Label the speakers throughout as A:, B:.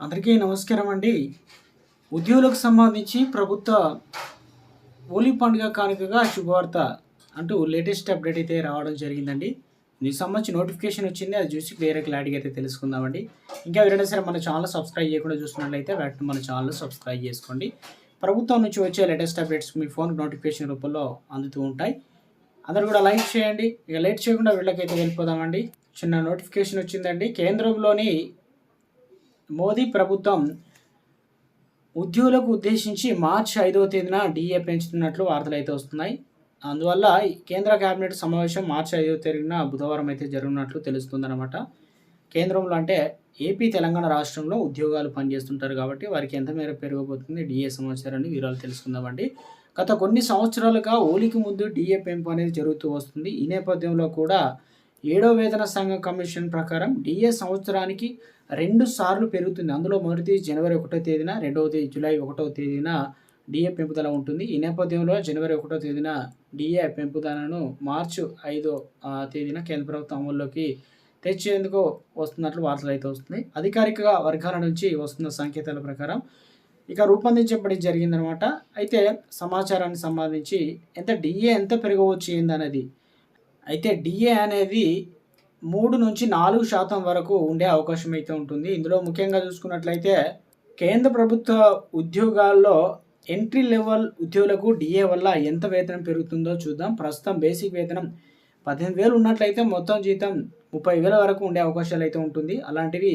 A: అందరికీ నమస్కారం అండి. ఉద్యోగులకు సంబంధించి ప్రభుత్వ హోలీ పండుగ కానుకగా శుభవార్త అంటూ లేటెస్ట్ అప్డేట్ అయితే రావడం జరిగిందండి. దీనికి సంబంధించి నోటిఫికేషన్ వచ్చింది అది చూసి క్లియర్ క్లారిటీగా అయితే తెలుసుకుందామండి. ఇంకా ఎవరైనా సరే మన ఛానల్ సబ్స్క్రైబ్ చేయకుండా చూస్తున్నట్లయితే వాటిని మన ఛానల్ సబ్స్క్రైబ్ చేసుకోండి. ప్రభుత్వం నుంచి వచ్చే లేటెస్ట్ అప్డేట్స్ మీ ఫోన్ నోటిఫికేషన్ రూపంలో అందుతూ ఉంటాయి. అందరు కూడా లైక్ చేయండి. ఇక లేట్ చేయకుండా వీళ్ళకైతే వెళ్ళిపోదామండి. చిన్న నోటిఫికేషన్ వచ్చిందండి. కేంద్రంలోని మోదీ ప్రభుత్వం ఉద్యోగులకు ఉద్దేశించి మార్చి ఐదవ తేదీన డిఏ పెంచుతున్నట్లు వార్తలు అయితే వస్తున్నాయి. అందువల్ల కేంద్ర కేబినెట్ సమావేశం మార్చి ఐదవ తేదీన బుధవారం అయితే జరుగుతున్నట్లు తెలుస్తుందన్నమాట. కేంద్రంలో అంటే ఏపీ తెలంగాణ రాష్ట్రంలో ఉద్యోగాలు పనిచేస్తుంటారు కాబట్టి వారికి ఎంత మేర పెరగబోతుంది డిఏ సమాచారాన్ని వివరాలు తెలుసుకుందామండి. గత కొన్ని సంవత్సరాలుగా ఓలికి ముందు డిఏ పెంపు అనేది జరుగుతూ వస్తుంది. ఈ నేపథ్యంలో కూడా ఏడో వేతన సంఘం కమిషన్ ప్రకారం డిఏ సంవత్సరానికి రెండు సార్లు పెరుగుతుంది. అందులో మొదటి జనవరి ఒకటో తేదీన రెండవ తేదీ జూలై ఒకటో తేదీన డిఏ పెంపుదల ఉంటుంది. ఈ నేపథ్యంలో జనవరి ఒకటో తేదీన డిఏ పెంపుదలను మార్చి ఐదో తేదీన కేంద్ర ప్రభుత్వం అమల్లోకి తెచ్చేందుకు వస్తున్నట్లు వార్తలు అయితే వస్తున్నాయి. అధికారిక వర్గాల నుంచి వస్తున్న సంకేతాల ప్రకారం ఇక రూపొందించబడి జరిగిందనమాట. అయితే సమాచారానికి సంబంధించి ఎంత డిఏ ఎంత పెరగవచ్చు ఏందనేది అయితే డిఏ అనేది మూడు నుంచి నాలుగు శాతం వరకు ఉండే అవకాశం అయితే ఉంటుంది. ఇందులో ముఖ్యంగా చూసుకున్నట్లయితే కేంద్ర ప్రభుత్వ ఉద్యోగాల్లో ఎంట్రీ లెవెల్ ఉద్యోగులకు డిఏ వల్ల ఎంత వేతనం పెరుగుతుందో చూద్దాం. ప్రస్తుతం బేసిక్ వేతనం పద్దెనిమిది వేలు ఉన్నట్లయితే మొత్తం జీతం ముప్పై వేల వరకు ఉండే అవకాశాలు అయితే ఉంటుంది. అలాంటివి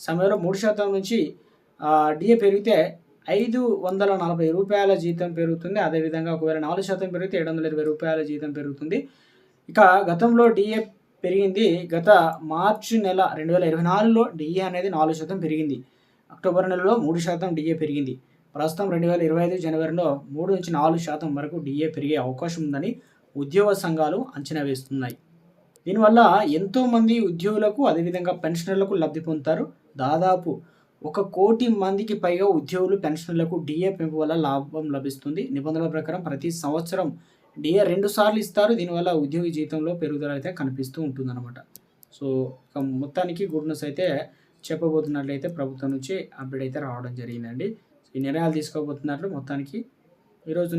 A: సమయంలో మూడు శాతం నుంచి డిఏ పెరిగితే ఐదు వందల నలభై రూపాయల జీతం పెరుగుతుంది. అదేవిధంగా ఒకవేళ నాలుగు శాతం పెరిగితే ఏడు వందల ఇరవై రూపాయల జీతం పెరుగుతుంది. ఇక గతంలో డిఏ పెరిగింది. గత మార్చి నెల రెండు వేల ఇరవై నాలుగులో డిఏ అనేది నాలుగు శాతం పెరిగింది. అక్టోబర్ నెలలో మూడు శాతం డిఏ పెరిగింది. ప్రస్తుతం రెండు వేల ఇరవై ఐదు జనవరిలో మూడు నుంచి నాలుగు శాతం వరకు డిఏ పెరిగే అవకాశం ఉందని ఉద్యోగ సంఘాలు అంచనా వేస్తున్నాయి. దీనివల్ల ఎంతోమంది ఉద్యోగులకు అదేవిధంగా పెన్షనర్లకు లబ్ధి పొందుతారు. దాదాపు ఒక కోటి మందికి పైగా ఉద్యోగులు పెన్షనర్లకు డిఏ పెంపు వల్ల లాభం లభిస్తుంది. నిబంధనల ప్రకారం ప్రతి సంవత్సరం డిఏ రెండు సార్లు ఇస్తారు దీనివల్ల ఉద్యోగి జీతంలో పెరుగుదల అయితే కనిపిస్తూ ఉంటుందన్నమాట. సో ఇక మొత్తానికి గుడ్ న్యూస్ అయితే చెప్పబోతున్నట్లయితే ప్రభుత్వం నుంచి అప్డేట్ అయితే రావడం జరిగిందండి. ఈ నిర్ణయాలు తీసుకోబోతున్నట్లు మొత్తానికి ఈరోజు